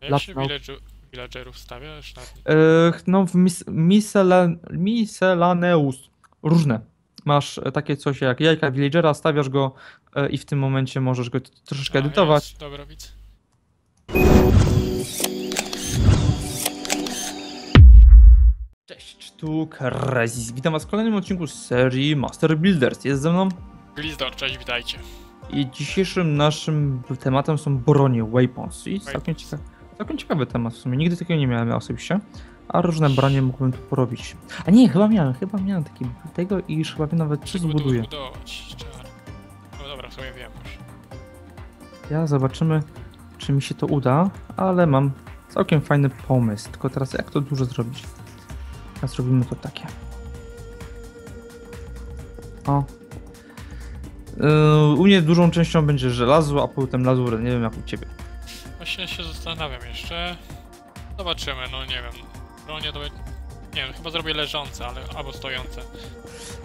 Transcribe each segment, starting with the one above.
Jak się villagerów stawia? Nie- E, no, w mis miscela miscellaneus. Różne. Masz e, takie coś jak jajka villagera, stawiasz go e, i w tym momencie możesz go troszeczkę A, edytować. jest, Dobra, widzę. Cześć, tu Krazis. Witam was w kolejnym odcinku z serii Master Builders. Jest ze mną Glizdor, cześć, witajcie. i dzisiejszym naszym tematem są bronie, weapons. I całkiem, Weapons. Całkiem ciekawy temat w sumie. Nigdy takiego nie miałem osobiście. A różne bronie mógłbym tu porobić. A nie, chyba miałem, chyba miałem taki tego i już chyba nawet Żeby zbuduję. zbudować. No dobra, w sumie wiem już. Ja zobaczymy, czy mi się to uda, ale mam całkiem fajny pomysł. Tylko teraz jak to dużo zrobić? A zrobimy to takie. O. Yy, u mnie dużą częścią będzie żelazo, a potem lazury. Nie wiem jak u ciebie. Się zastanawiam jeszcze. Zobaczymy, no nie wiem. Bronie to... be- Nie wiem, chyba zrobię leżące, ale albo stojące.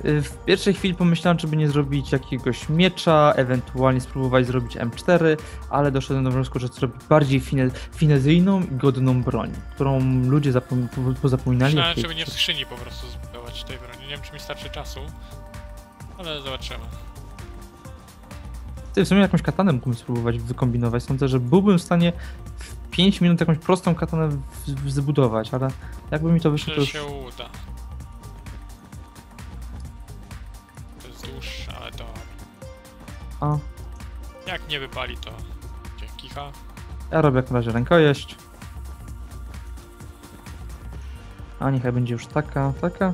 Yy, w pierwszej chwili pomyślałem, żeby nie zrobić jakiegoś miecza, ewentualnie spróbować zrobić M4, ale doszedłem do wniosku, że zrobić bardziej fine, finezyjną i godną broń, którą ludzie zapom po- pozapominali. Myślałem, żeby nie w skrzyni po prostu zbudować tej broni. Nie wiem, czy mi starczy czasu. Ale zobaczymy. Ty w sumie jakąś katanę mógłbym spróbować wykombinować. Sądzę, że byłbym w stanie w 5 minut jakąś prostą katanę w- zbudować, ale jakby mi to wyszło, to już... się uda. To jest dłuższe, ale to... A, Jak nie wypali, to... Dzięki, ha. ja robię jak na razie rękojeść. A niechaj będzie już taka, taka.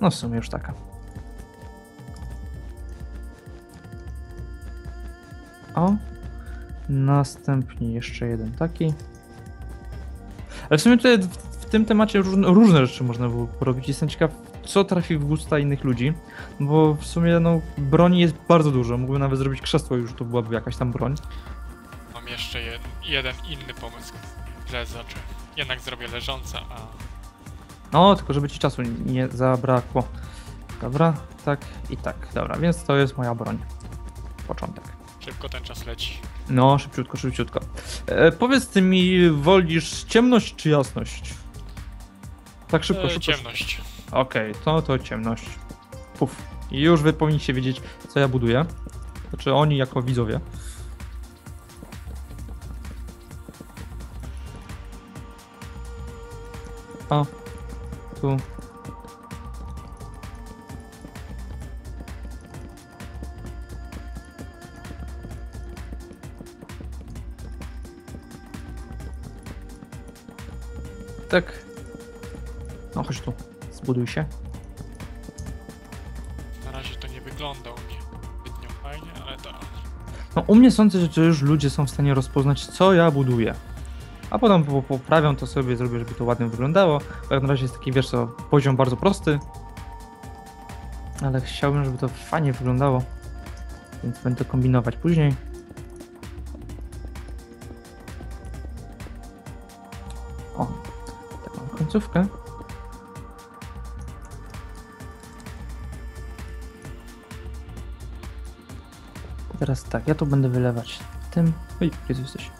No w sumie już taka. O. Następnie jeszcze jeden taki. Ale w sumie tutaj w, tym temacie różne, różne rzeczy można było porobić. Jestem ciekaw, co trafi w gusta innych ludzi. Bo w sumie no, broni jest bardzo dużo. Mógłbym nawet zrobić krzesło, już to byłaby jakaś tam broń. Mam jeszcze jed, jeden inny pomysł. Źle zacząłem. Jednak zrobię leżące, a... No, tylko żeby ci czasu nie zabrakło. Dobra, tak i tak. Dobra, więc to jest moja broń. Początek. Szybko ten czas leci. No, szybciutko, szybciutko. E, powiedz ty mi, wolisz ciemność czy jasność? Tak szybko, E, szybko. ciemność. Okej, to to ciemność. Puf. I już wy powinniście wiedzieć, co ja buduję. Znaczy oni jako widzowie. O, tu. Tak. No chodź tu. Zbuduj się. Na razie to nie wygląda u mnie zbytnio fajnie, ale to... No u mnie sądzę, że już ludzie są w stanie rozpoznać, co ja buduję. A potem po- poprawią to sobie, zrobię, żeby to ładnie wyglądało. Bo jak na razie jest taki, wiesz co, poziom bardzo prosty. Ale chciałbym, żeby to fajnie wyglądało. Więc będę kombinować później. Końcówkę. Teraz tak, ja tu będę wylewać tym. Oj, gdzie ty jesteś?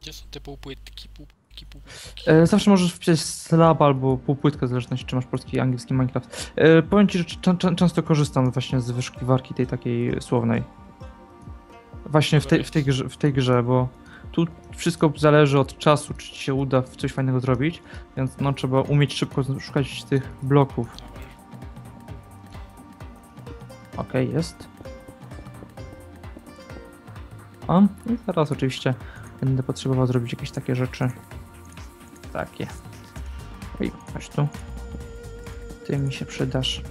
Gdzie są te półpłytki, półpłytki, półpłytki? E, zawsze możesz wpisać slab albo półpłytkę, w zależności czy masz polski i angielski Minecraft. E, powiem ci, że cz- cz- często korzystam właśnie z wyszukiwarki tej takiej słownej. Właśnie w tej, w tej, grze, w tej grze, bo tu wszystko zależy od czasu, czy ci się uda coś fajnego zrobić, więc no trzeba umieć szybko szukać tych bloków. Okej, jest. O, i teraz oczywiście będę potrzebował zrobić jakieś takie rzeczy. Takie. Oj, chodź tu. Ty mi się przydasz.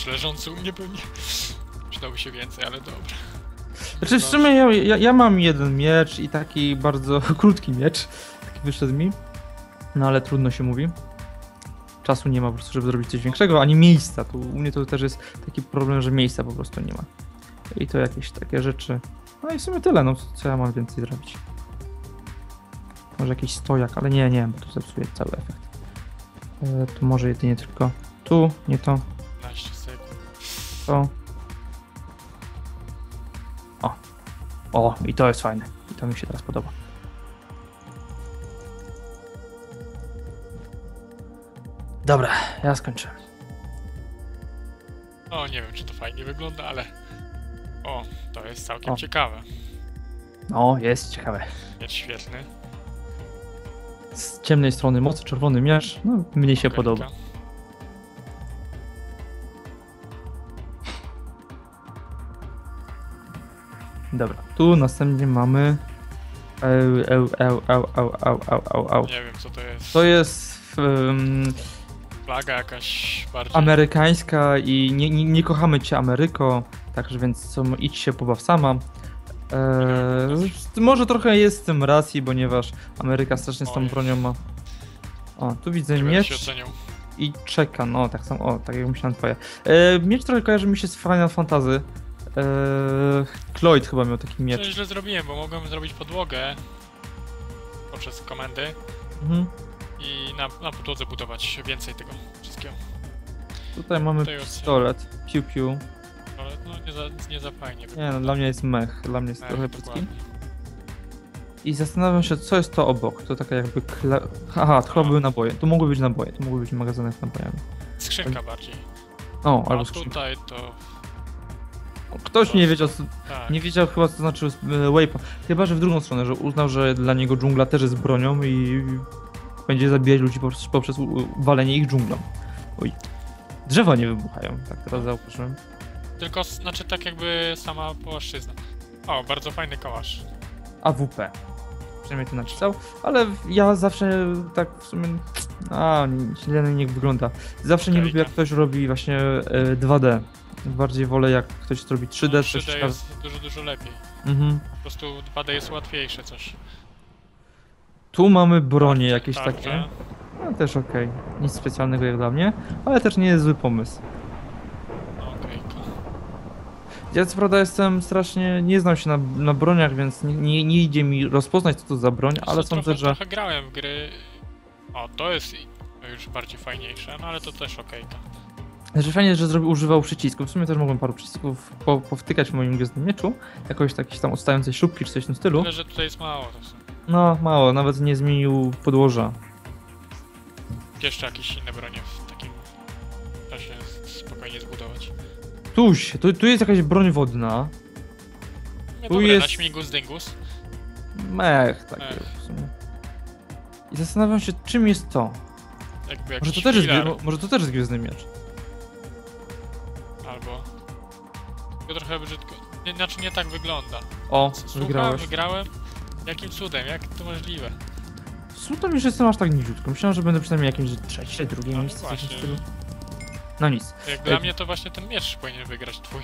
Miecz leżący u mnie pewnie. Przydałby się więcej, ale dobra. Znaczy w sumie ja, ja, ja mam jeden miecz i taki bardzo krótki miecz. Taki wyszedł mi. No ale trudno się mówi. czasu nie ma po prostu, żeby zrobić coś większego, ani miejsca. Tu u mnie to też jest taki problem, że miejsca po prostu nie ma. I to jakieś takie rzeczy. No i w sumie tyle, no co ja mam więcej zrobić. Może jakiś stojak, ale nie, nie, bo to zepsuje cały efekt. E, tu może jedynie tylko tu, nie to, 15 sekund. To. O. O, i to jest fajne. I to mi się teraz podoba. Dobra, ja skończyłem. O, nie wiem, czy to fajnie wygląda, ale... O, to jest całkiem O. ciekawe. No, jest ciekawe. Jest świetny. Z ciemnej strony mocy czerwony miecz, no mnie się podoba. Dobra, tu następnie mamy... Eł, eł, eł, eł, eł, eł, eł, eł, eł. Nie wiem, co to jest. To jest um, Flaga jakaś bardziej... amerykańska i nie, nie, nie kochamy cię Ameryko, także więc co, idź się pobaw sama. Eee, może trochę jest w tym racji, ponieważ Ameryka strasznie z tą bronią ma. O, tu widzę Nie miecz i czeka, no tak samo, o, tak jak myślałem twoje. Eee, miecz trochę kojarzy mi się z Final Fantasy. Eee, Cloyd chyba miał taki Coś miecz. źle zrobiłem, bo mogłem zrobić podłogę poprzez komendy Mhm. i na, na podłodze budować więcej tego wszystkiego. Tutaj mamy Tutaj pistolet, piu piu. Ale no nie za, nie za fajnie Nie no, dla mnie jest mech, dla mnie jest Tak, trochę brzydki. I zastanawiam się, co jest to obok. To taka jakby kle... Aha, to chyba były naboje. To mogły być naboje, to mogły być magazyny z nabojami. Skrzynka bardziej. O, albo skrzynka. tutaj to... Ktoś nie wiedział, co... Tak, nie wiedział chyba, co to znaczy e, waypoint. Chyba, że w drugą stronę, że uznał, że dla niego dżungla też jest bronią i będzie zabijać ludzi poprzez, poprzez walenie ich dżunglą. Oj. Drzewa nie wybuchają, tak teraz zauważyłem. tylko znaczy tak jakby sama płaszczyzna. O, bardzo fajny kołasz. AWP. Przynajmniej to napisał, ale ja zawsze tak w sumie. A, źle niech wygląda. Zawsze nie Okej, lubię, jak ktoś robi właśnie e, 2D. Bardziej wolę, jak ktoś zrobi 3D. No, coś 3D ciekawe- jest dużo, dużo lepiej. Mhm. Po prostu 2D jest łatwiejsze coś. Tu mamy bronie jakieś Tarcze. takie. No też okej. Nic specjalnego jak dla mnie, ale też nie jest zły pomysł. No, okej. Ja co prawda jestem strasznie. Nie znam się na, na broniach, więc nie, nie, nie idzie mi rozpoznać, co to za broń, ale Co, sądzę, trochę, że. Trochę grałem w gry... O, to jest już bardziej fajniejsze, no ale to też okej. Że fajnie, że zrobił, używał przycisków. W sumie też mogłem paru przycisków po, powtykać w moim gwiezdnym mieczu. Jakoś jakieś tam odstającej śrubki czy coś w tym stylu. Tyle, że tutaj jest mało. To są. No, mało, nawet nie zmienił podłoża. Jeszcze jakieś inne bronie w takim czasie spokojnie zbudować. Tuś, tu, tu jest jakaś broń wodna. Nie, Tu dobra, jest- na śmigus dyngus. Mech, takie Mech. w sumie. I zastanawiam się, czym jest to. Może to też jest, może to też jest gwiezdny miecz. To trochę brzydko... Nie, znaczy nie tak wygląda. O, Słucham, wygrałeś. wygrałem. Jakim cudem? Jak to możliwe? Słucham, już jestem aż tak niziutko. Myślałem, że będę przynajmniej jakimś trzecie, drugie No miejsce. w stylu. No nic. Jak dla mnie to właśnie ten miecz powinien wygrać twój.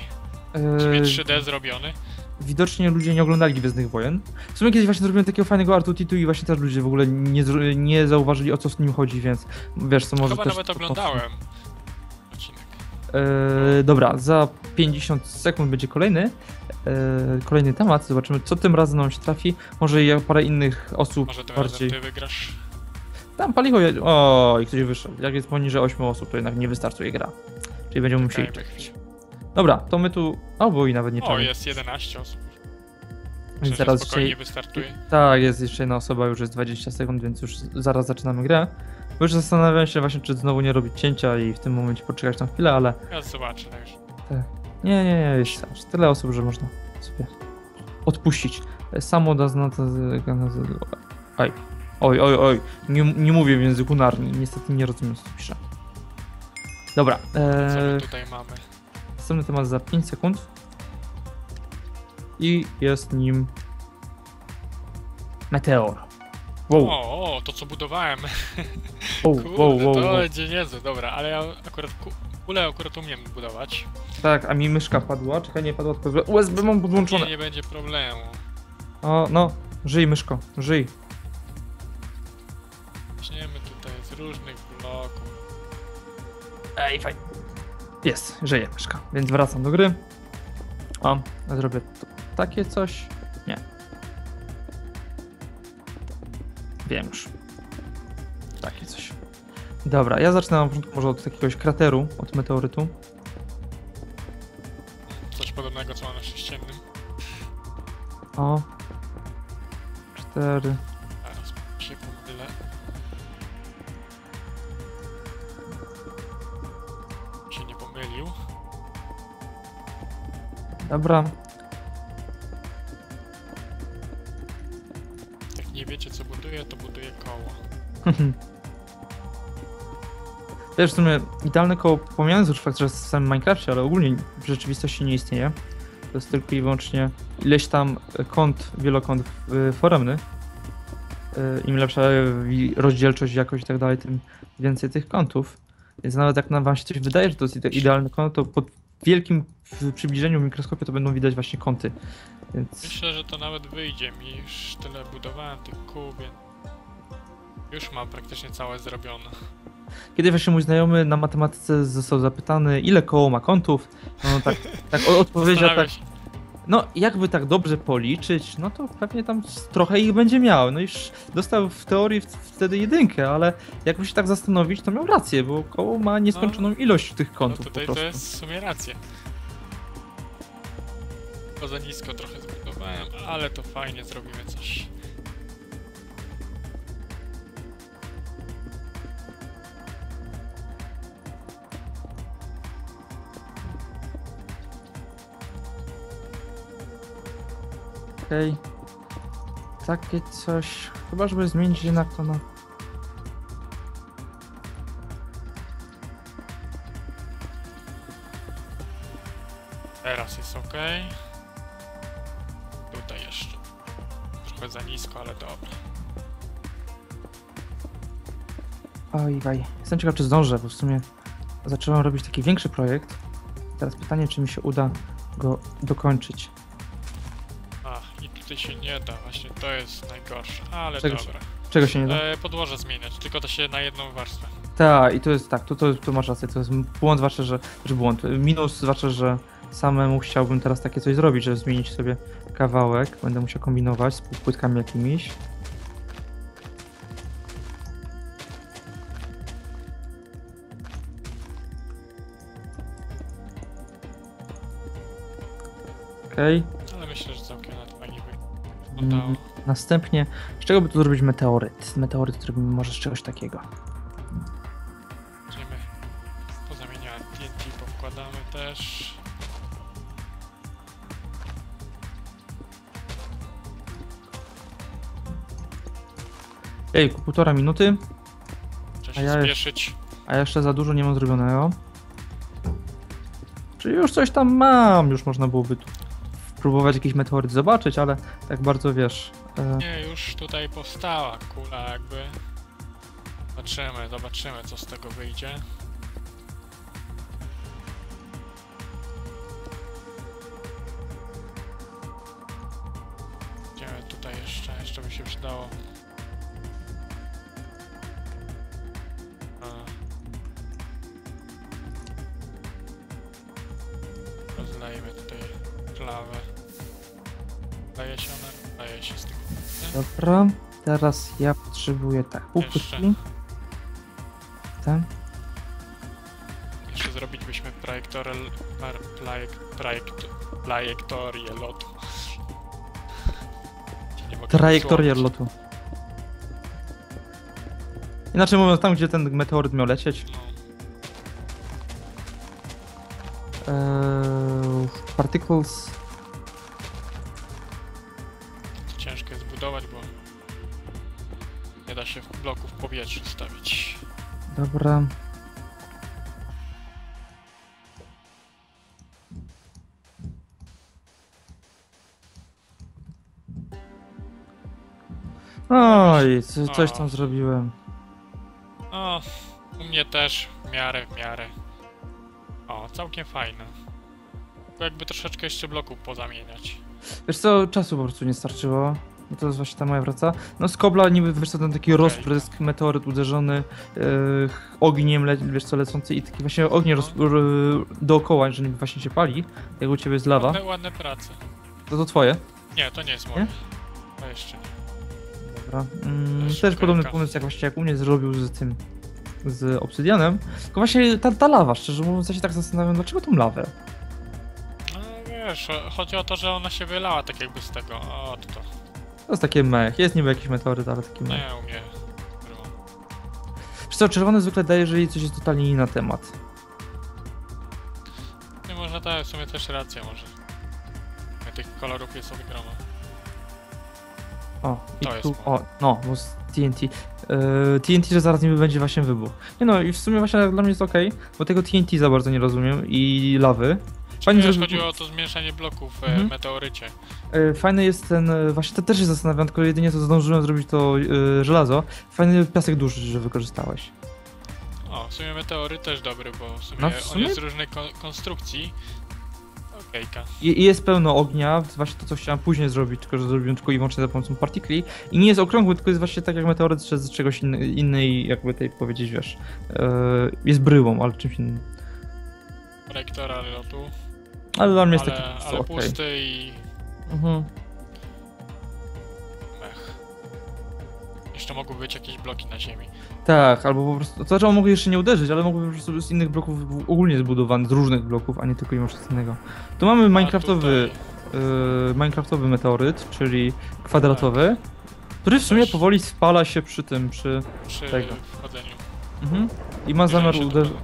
Miecz 3D zrobiony. widocznie ludzie nie oglądali Gwiezdnych Wojen. W sumie kiedyś właśnie zrobiłem takiego fajnego Artutitu i właśnie też ludzie w ogóle nie, nie zauważyli o co z nim chodzi, więc wiesz co może Chyba też... nawet to- oglądałem. Eee, dobra, za 50 sekund będzie kolejny, eee, kolejny temat. Zobaczymy, co tym razem nam się trafi. Może ja parę innych osób Może tym bardziej... razem ty wygrasz. Tam palicho... je- O, i ktoś wyszedł. Jak jest poniżej 8 osób, to jednak nie wystartuje gra. Czyli będziemy musieli czekać. Dobra, to my tu... O, bo i nawet nie O, czekamy. jest 11 osób. Więc zaraz dzisiaj... wystartuje. Tak, jest jeszcze jedna osoba, już jest 20 sekund, więc już zaraz zaczynamy grę. Bo już zastanawiam się właśnie, czy znowu nie robić cięcia i w tym momencie poczekać na chwilę, ale Ja zobaczę już. nie, nie, nie, jest aż tyle osób, że można sobie odpuścić. Samo da znata z... Oj, oj, oj, oj, nie, nie mówię w języku narni, niestety nie rozumiem, co tu pisze. Dobra, Co my eee, tutaj mamy? następny temat za 5 sekund. I jest nim... Meteor. Wow, O, o, to co budowałem. wow, Kurde, wow, wow, to wow. będzie niezłe, dobra, ale ja akurat ku- kulę akurat umiem budować. Tak, a mi myszka padła. Czekaj, nie padła, tylko USB mam Nie, podłączone. nie będzie problemu. O, no, żyj myszko, żyj. Zaczniemy tutaj z różnych bloków. Ej, fajnie. Jest, żyje myszka, więc wracam do gry. O, zrobię tu takie coś. Nie. Wiem już. Takie coś. Dobra, ja zacznę na początku może od jakiegoś krateru, od meteorytu. Coś podobnego co ma na sześciennym. O. Cztery. Teraz się pomylę. Się nie pomylił. Dobra. Jak nie wiecie co buduje, to buduje koło. Wiesz, w sumie idealne koło, pomijając już fakt, że jest w samym Minecrafcie, ale ogólnie w rzeczywistości nie istnieje. To jest tylko i wyłącznie ileś tam kąt, wielokąt y, foremny. Y, Im lepsza rozdzielczość, jakość i tak dalej, tym więcej tych kątów. Więc nawet jak nam wam się coś wydaje, że to jest ide- idealny kąt, to pod wielkim przybliżeniu w mikroskopie to będą widać właśnie kąty. Więc Myślę, że to nawet wyjdzie mi. Już tyle budowałem tych kół, więc... Już mam praktycznie całe zrobione. Kiedy właśnie mój znajomy na matematyce został zapytany, ile koło ma kątów, no tak, tak o- odpowiedział tak, No, jakby tak dobrze policzyć, no to pewnie tam trochę ich będzie miał. No już dostał w teorii wtedy jedynkę, ale jakby się tak zastanowić, to miał rację, bo koło ma nieskończoną ilość tych No kątów po tutaj to prostu. jest w sumie racja. Poza nisko trochę zbudowałem, ale to fajnie zrobimy coś. Okej. Takie coś. Chyba, żeby zmienić jednak to na. Teraz jest ok. Tutaj jeszcze. Trochę za nisko, ale dobra. Oj, waj. Jestem ciekaw, czy zdążę, bo w sumie zacząłem robić taki większy projekt. Teraz pytanie, czy mi się uda go dokończyć. Tutaj się nie da, właśnie to jest najgorsze, ale Czego się- dobra. Czego się nie da? E, podłoże zmieniać, tylko to się na jedną warstwę. Tak, i to jest tak, tu, to, tu masz rację, to jest błąd, zwłaszcza, że, że błąd, minus, zwłaszcza, że samemu chciałbym teraz takie coś zrobić, żeby zmienić sobie kawałek, będę musiał kombinować z płytkami jakimiś. Okej, Ale mm, następnie, z czego by tu zrobić meteoryt? Meteoryt zrobimy może z czegoś takiego. Będziemy pozamieniać TNT, powkładamy też. Ejku, półtora minuty, Trzeba A się ja już- spieszyć. A jeszcze za dużo nie mam zrobionego. Czyli już coś tam mam, już można byłoby tu próbować jakiś meteoryt zobaczyć, ale tak bardzo wiesz. E, Nie, już tutaj powstała kula jakby. Zobaczymy, zobaczymy co z tego wyjdzie. Idziemy tutaj jeszcze, jeszcze by się przydało. Dobra, teraz ja potrzebuję tak, pół Jeszcze. płytki. Ten. Jeszcze zrobić byśmy projektorę, par- projekt, projekt, trajektorię lotu. Nie mogę Trajektorię lotu. Inaczej mówiąc, tam gdzie ten meteoryt miał lecieć. No, E, particles. Powietrzu stawić. Dobra. Oj, co, coś tam zrobiłem. O, u mnie też w miarę, w miarę. O, całkiem fajne. Tylko jakby troszeczkę jeszcze bloków pozamieniać. Wiesz co, czasu po prostu nie starczyło. No to jest właśnie ta moja wraca. No z kobla niby wiesz co, ten taki Okej. rozprysk, meteoryt uderzony yy, ogniem, le, wiesz co, lecący i taki właśnie ogień roz, r, dookoła, że niby właśnie się pali, jak u ciebie jest lawa. Ładne, ładne prace. To to twoje. Nie, to nie jest moje. Nie? To jeszcze nie. Dobra. Mm, Też podobny pomysł jak właśnie jak u mnie zrobił z tym, z obsydianem. Tylko właśnie ta, ta lawa, szczerze mówiąc, ja się tak zastanawiam, dlaczego tą lawę? No wiesz, chodzi o to, że ona się wylała tak jakby z tego. O, to to. Jest takie mech, jest niby jakiś meteoryt, ale taki mech. Nie u mnie. Wiesz co, czerwony zwykle daje, jeżeli coś jest totalnie inny na temat. Nie można tak, w sumie też racja może. Ja Tych kolorów jest od groma. O, i To jest tu, moje. o, no, bo z TNT. Yy, TNT, że zaraz niby będzie właśnie wybuch. Nie no, i w sumie właśnie dla mnie jest ok, bo tego TNT za bardzo nie rozumiem i lawy. Fajnie Wiesz, chodziło o to zmniejszanie bloków w Mhm. meteorycie. Yy, fajny jest ten, yy, właśnie to też się zastanawiam, tylko jedynie co zdążyłem zrobić to yy, żelazo. Fajny piasek duszy, że wykorzystałeś. O, w sumie meteoryt też dobry, bo w sumie, No, w sumie- on jest kon konstrukcji. Okejka. I, I jest pełno ognia, właśnie to co chciałem później zrobić, tylko że zrobiłem tylko i wyłącznie za pomocą partikli. I nie jest okrągły, tylko jest właśnie tak jak meteoryt, z czegoś inny, innej, jakby tej powiedzieć, wiesz, yy, jest bryłą, ale czymś innym. Projektora lotu. Ale dla mnie jest Ale, taki po prostu ale okej. pusty i Mhm. mech. Jeszcze mogły być jakieś bloki na ziemi. Tak, albo po prostu. To znaczy on mógł jeszcze nie uderzyć, ale mógłby po prostu z innych bloków ogólnie zbudowany, z różnych bloków, a nie tylko z innego. Tu mamy Minecraftowy, tutaj yy, Minecraftowy meteoryt, czyli kwadratowy, który w sumie Też. powoli spala się przy tym, przy. Przy tego. wchodzeniu. Mhm. I ma zamiar uderzyć.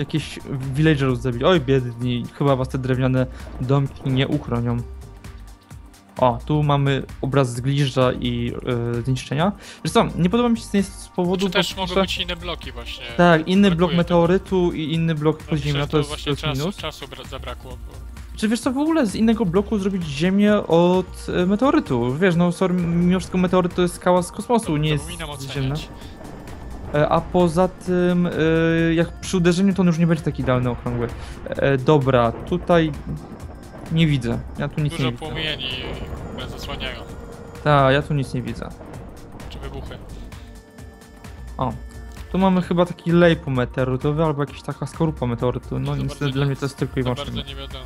Jakichś villagerów zabić. Oj, biedni, chyba was te drewniane domki nie uchronią. O, tu mamy obraz zgliżdża i yy, zniszczenia. Wiesz co, nie podoba mi się z z powodu... Czy też mogą być inne bloki właśnie. Tak, inny blok meteorytu i inny blok No, podziemia, przecież to jest, to jest czasu, minus. czasu bra- zabrakło. Bo... Czy wiesz co, w ogóle z innego bloku zrobić ziemię od e, meteorytu? Wiesz, no sorry, mimo wszystko meteoryt to jest skała z kosmosu, nie jest ziemna. oceniać. E, A poza tym, e, jak przy uderzeniu, to on już nie będzie taki idealny okrągły. E, Dobra, tutaj nie widzę. Ja tu nic nie Dużo widzę. płomieni które zasłaniają. Tak, ja tu nic nie widzę. Czy wybuchy. O. Tu mamy chyba taki lejpu meteorytowy albo jakaś taka skorupa meteorytu. No To niestety dla nie- mnie to jest tylko i To wyłącznie. bardzo nie wiadomo.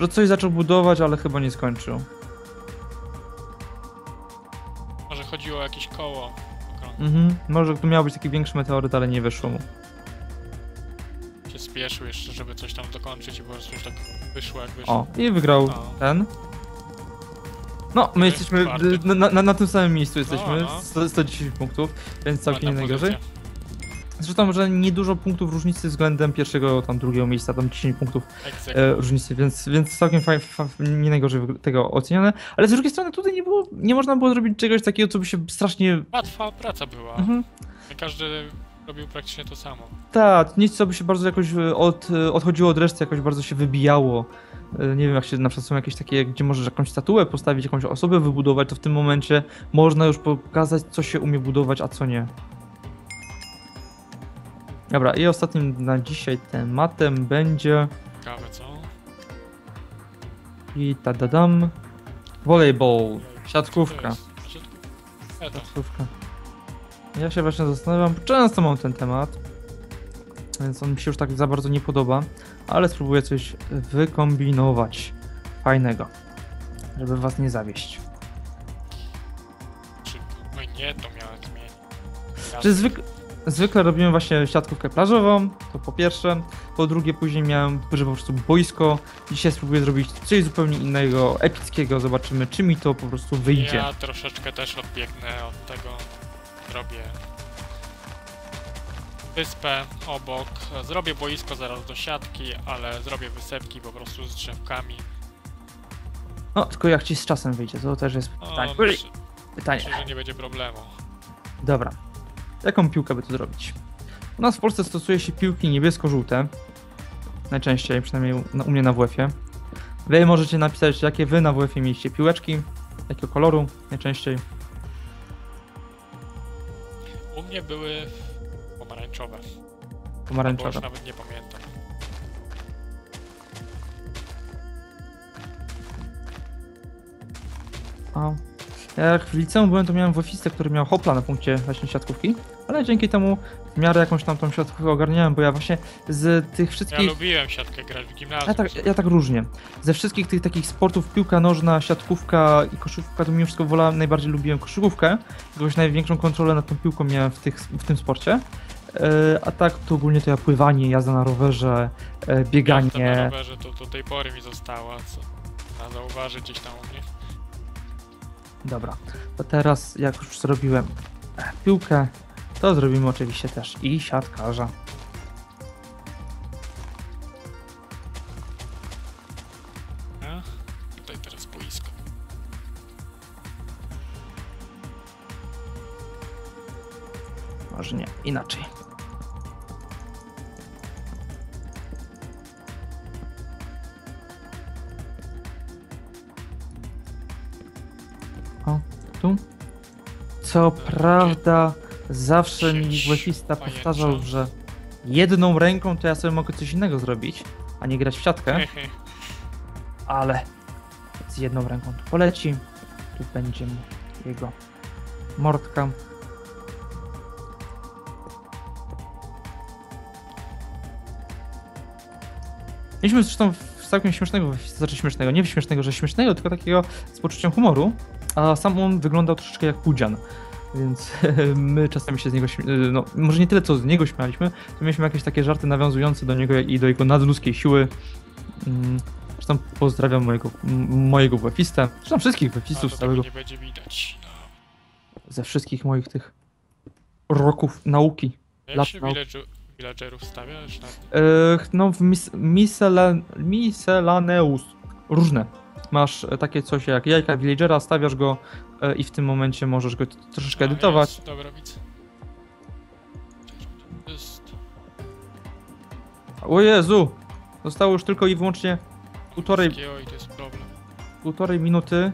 Że coś zaczął budować, ale chyba nie skończył. Może chodziło o jakieś koło. Mhm. Może tu miał być taki większy meteoryt, ale nie wyszło mu. Się spieszył jeszcze, żeby coś tam dokończyć i prostu już tak wyszło jak wyszło. O, i wygrał O. ten. No, my jesteśmy na, na, na tym samym miejscu jesteśmy, No, no. 100, 110 punktów, więc całkiem nie najgorzej. pozycja. Zresztą, że niedużo punktów różnicy względem pierwszego, tam drugiego miejsca, tam 10 punktów e, różnicy, więc, więc całkiem fajnie, fa, nie najgorzej tego oceniane. Ale z drugiej strony tutaj nie było, nie można było zrobić czegoś takiego, co by się strasznie... Łatwa praca była. Mhm. Każdy robił praktycznie to samo. Tak, nic co by się bardzo jakoś e, od, e, odchodziło od reszty, jakoś bardzo się wybijało. E, Nie wiem, jak się na przykład są jakieś takie, gdzie możesz jakąś statuę postawić, jakąś osobę wybudować, to w tym momencie można już pokazać, co się umie budować, a co nie. Dobra, i ostatnim na dzisiaj tematem będzie Ciekawe co? i tadadam volleyball, siatkówka. E, to. Siatkówka. Ja się właśnie zastanawiam, często mam ten temat, więc on mi się już tak za bardzo nie podoba, ale spróbuję coś wykombinować fajnego, żeby was nie zawieść. Szybko. No i nie, to miałem zmienić. Czy zwykle, zwykle robimy właśnie siatkówkę plażową, to po pierwsze, po drugie później miałem, że po prostu boisko, dzisiaj spróbuję zrobić coś zupełnie innego, epickiego, zobaczymy czy mi to po prostu wyjdzie. Ja troszeczkę też odbiegnę od tego. Zrobię wyspę obok. Zrobię boisko zaraz do siatki, ale zrobię wysepki po prostu z drzewkami. No, tylko jak ci z czasem wyjdzie, to też jest No, pytanie. myślę, pytanie. myślę, że nie będzie problemu. Dobra. Jaką piłkę by tu zrobić? U nas w Polsce stosuje się piłki niebiesko-żółte. Najczęściej, przynajmniej u, mnie na WF-ie. Wy możecie napisać, jakie wy na WF-ie mieliście piłeczki, jakiego koloru najczęściej. U mnie były pomarańczowe. Bo już Pomarańczowe. nawet nie pamiętam. A. Jak w liceum byłem, to miałem wofistę, który miał hopla na punkcie właśnie siatkówki, ale dzięki temu w miarę jakąś tam tą siatkówkę ogarniałem, bo ja właśnie z tych Ja wszystkich... lubiłem siatkę grać w gimnazjum. Ja tak, ja tak różnie. Ze wszystkich tych takich sportów, piłka nożna, siatkówka i koszykówka, to mimo wszystko wolałem, najbardziej lubiłem koszykówkę. Jakoś największą kontrolę nad tą piłką miałem w, tych, w tym sporcie. E, A tak to ogólnie to ja pływanie, jazda na rowerze, e, Jazda na bieganie. rowerze to do tej pory mi została, co trzeba zauważyć gdzieś tam u mnie. Dobra, to teraz jak już zrobiłem e, piłkę, to zrobimy oczywiście też i siatkarza. Tutaj teraz boisko. Może nie, inaczej. Co prawda, zawsze mi pajęcza. powtarzał, że jedną ręką to ja sobie mogę coś innego zrobić, a nie grać w siatkę, ale z jedną ręką tu poleci. Tu będzie jego mordka. Mieliśmy zresztą całkiem śmiesznego, znaczy śmiesznego, nie śmiesznego, że śmiesznego, tylko takiego z poczuciem humoru, a sam on wyglądał troszeczkę jak pudzian. Więc my czasami się z niego, śmie- no może nie tyle co z niego śmialiśmy, to mieliśmy jakieś takie żarty nawiązujące do niego i do jego nadludzkiej siły. Mm, Zresztą pozdrawiam mojego, mojego wefista, zresztą wszystkich wefistów z całego, nie będzie widać. No. ze wszystkich moich tych roków nauki. Jak Lat się nau- village'u- villagerów stawia? Już na... Ech, no w mis, miscellaneus, różne. Masz e, takie coś jak jajka villagera, stawiasz go e, i w tym momencie możesz go troszeczkę A, edytować. Jest, dobra, widzę. Jest... O Jezu! Zostało już tylko i wyłącznie Półtorej- Oj, to jest problem. półtorej minuty,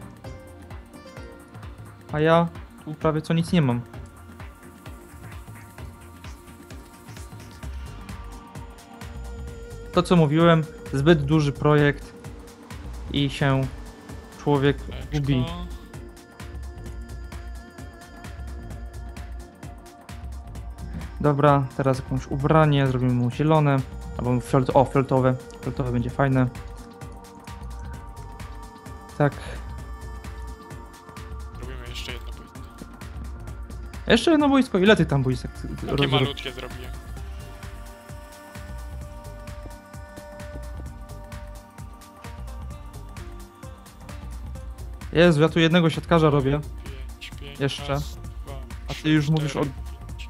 a ja tu prawie co nic nie mam. To co mówiłem, zbyt duży projekt i się człowiek gubi. Leczko. Dobra, teraz jakąś ubranie, zrobimy mu zielone, albo fiolet, o, fioletowe, fioletowe będzie fajne. Tak, Zrobimy jeszcze jedno boisko. jeszcze jedno boisko, ile ty tam boisek Takie malutkie zrobiłem. Jezu, ja tu jednego siatkarza robię. Jeszcze. A ty już mówisz pięć.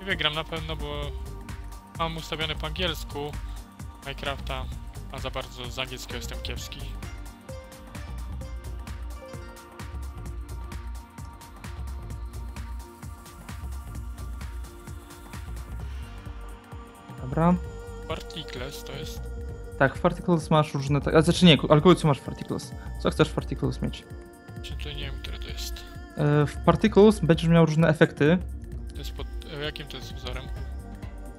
Nie wygram na pewno, bo mam ustawione po angielsku Minecrafta, a za bardzo z angielskiego jestem kiepski. Dobra. Particles to jest... Tak, w Particles masz różne, a znaczy nie, co masz w Particles? Co chcesz w Particles mieć? Czy to nie wiem, które to jest. E, W Particles będziesz miał różne efekty. To jest pod... e, Jakim to jest wzorem?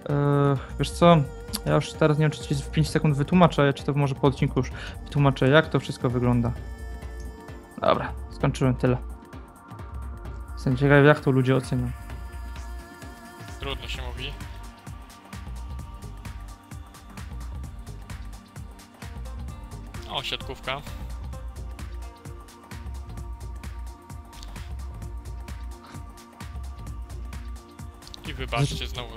E, Wiesz co, ja już teraz nie wiem, czy ci w 5 sekund wytłumaczę, czy to może po odcinku już wytłumaczę, jak to wszystko wygląda. Dobra, skończyłem tyle. Jestem ciekaw, jak to ludzie ocenią. Trudno się mówi. O, siatkówka. I wybaczcie, znowu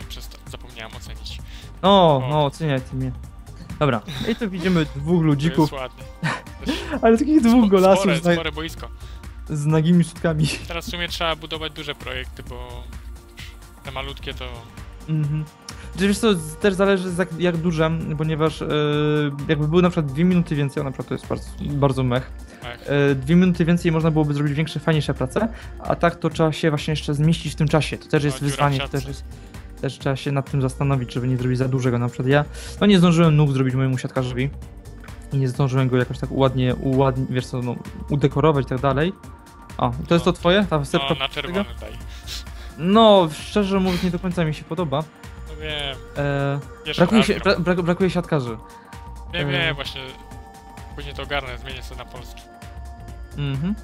zapomniałem ocenić. No, O. no, oceniaj ty mnie. Dobra, i tu widzimy dwóch To ludzików, jest ale takich dwóch Spo- golasów spore, spore boisko. z nagimi sutkami. Teraz w sumie trzeba budować duże projekty, bo te malutkie to... Mhm. Wiesz co, też zależy jak, jak duże, ponieważ e, jakby były na przykład dwie minuty więcej, a na przykład to jest bardzo, bardzo mech, Ech, e, dwie minuty więcej można byłoby zrobić większe, fajniejsze prace, a tak to trzeba się właśnie jeszcze zmieścić w tym czasie, to też jest w wyzwanie, to też jest, też trzeba się nad tym zastanowić, żeby nie zrobić za dużego, na przykład ja, no nie zdążyłem nóg zrobić mojemu siatkarzowi i nie zdążyłem go jakoś tak ładnie, uładnie, wiesz co, no, udekorować i tak dalej. O, to jest to twoje? Ta wysepka? no, na czerwony daj. No, szczerze mówiąc, nie do końca mi się podoba. Wiem. E, brakuje, się, bra, brak, brakuje siatkarzy. Wiem, e, wiem, właśnie. Później to ogarnę, zmienię sobie na polski. Mhm.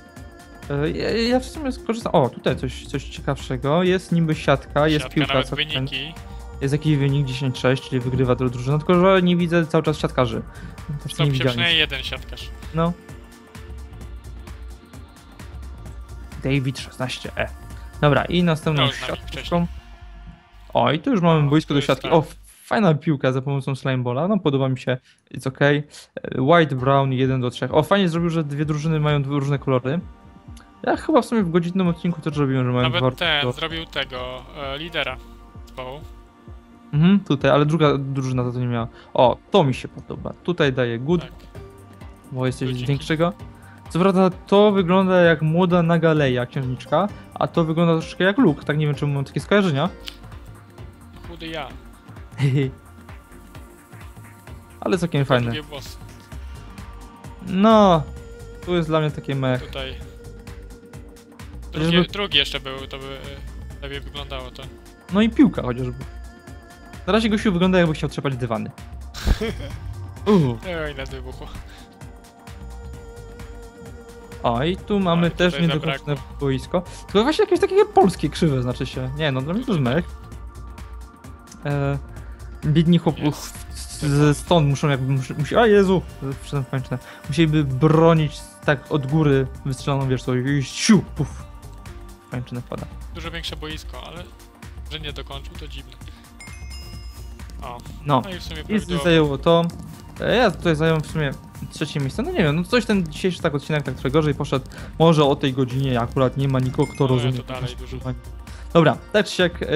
E, Ja, ja w sumie skorzystam. O, tutaj coś, coś ciekawszego. Jest niby siatka, jest Siatka, piłka. nawet co- wyniki. Jest jakiś wynik 10-6, czyli wygrywa to drużyna, tylko że nie widzę cały czas siatkarzy. Prostu Są nie przynajmniej jeden siatkarz. No. David 16E. Dobra, i następną No, siatką. O, i tu już mamy O, boisko do jest siatki. O, fajna piłka za pomocą slimeballa. No, podoba mi się. It's ok. White, brown, 1 do 3. O, fajnie zrobił, że dwie drużyny mają dwa różne kolory. Ja chyba w sumie w godzinnym odcinku też robiłem, że mają dwa Nawet ten do... zrobił tego e, lidera zespołu. Mhm, tutaj, ale druga drużyna to, to nie miała. O, to mi się podoba. Tutaj daje good, Tak. bo jesteś z większego. Co prawda to wygląda jak młoda Nagaleja księżniczka, a to wygląda troszeczkę jak Luke, tak nie wiem czemu mam takie skojarzenia. Chudy ja. Ale całkiem fajne. No, tu jest dla mnie takie mech. Tutaj. Chociażby- Drugi, drugi jeszcze był, to by e, lepiej wyglądało to. No i piłka chociażby. Na razie gościu wygląda jakby chciał trzepać dywany. Oj, na wybuchło. O, i tu mamy Oj, też niedokończone boisko. Tylko właśnie jakieś takie polskie krzywe, znaczy się. Nie, no dla mnie to jest mech. E, biedni chłopów stąd muszą jakby, musi, a Jezu, przepraszam, kończę. Musieliby bronić tak od góry wystrzeloną, wiesz co, i siu, puf. Kończyna wpada. Dużo większe boisko, ale że nie dokończył, to dziwne. O, No, no i w sumie prawidłowo. zajęło to. E, Ja tutaj zająłem w sumie trzecie miejsce. No nie wiem, no coś ten dzisiejszy tak odcinek tak trochę gorzej poszedł. Może o tej godzinie akurat nie ma nikogo, kto No, ja rozumie. to dalej dużo. Dobra, tak czy siak, e,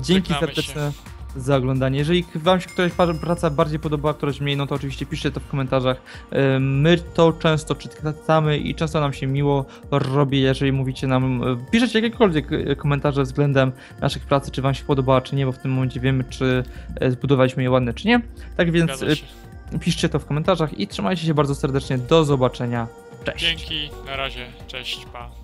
dzięki Żegnamy serdeczne za oglądanie. Jeżeli wam się któraś praca bardziej podobała, któraś mniej, no to oczywiście piszcie to w komentarzach. My to często czytamy i często nam się miło robi, jeżeli mówicie nam, e, piszecie jakiekolwiek e, komentarze względem naszych pracy, czy wam się podobała, czy nie, bo w tym momencie wiemy, czy e, zbudowaliśmy je ładne, czy nie. Tak więc piszcie to w komentarzach i trzymajcie się bardzo serdecznie. Do zobaczenia. Cześć. Dzięki, na razie, cześć, pa.